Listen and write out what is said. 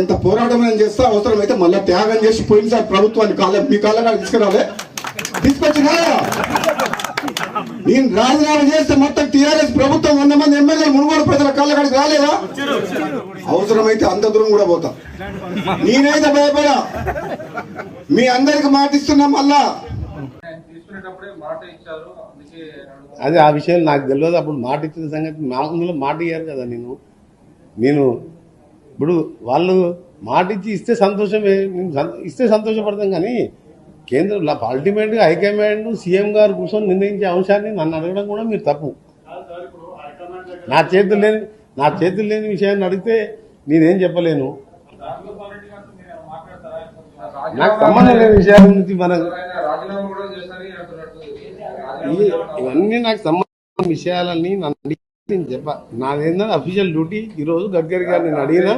ఎంత పోరాటం నేను చేస్తా అవసరమైతే మళ్ళీ త్యాగం చేసి పోయినసారి ప్రభుత్వాన్ని కాళ్ళ మీ కాలంగా తీసుకురాలే. తీసుకొచ్చినా? నేను రాజీనామా చేస్తే మొత్తం టీఆర్ఎస్ ప్రభుత్వం వంద మంది ఎమ్మెల్యే మునుగోడు ప్రజల కాళ్ళకాడికి రాలేదా? అవసరమైతే అంత దూరం కూడా పోతా. నేనైతే భయపడా. మీ అందరికి మాటిస్తున్నా మళ్ళా. అదే ఆ విషయం నాకు తెలియదు. అప్పుడు మాట ఇచ్చిన సంగతి మామూలుగా మాట ఇయ్యారు కదా నేను. నేను ఇప్పుడు వాళ్ళు మాట ఇచ్చి ఇస్తే సంతోషమే ఇస్తే సంతోషపడతాం కానీ కేంద్రంలో అల్టిమేట్గా హైకమాండ్ సీఎం గారు కూర్చొని నిర్ణయించే అంశాన్ని నన్ను అడగడం కూడా మీరు తప్పు. నా చేతులు లేని నా చేతులు లేని విషయాన్ని అడిగితే నేనేం చెప్పలేను. నాకు సంబంధం లేని విషయాల నుంచి మనం ఇవన్నీ నాకు సంబంధించిన విషయాలని నన్ను నేను చెప్ప నాదేంటంటే అఫీషియల్ డ్యూటీ ఈరోజు గడ్కరీ గారు నేను అడిగినా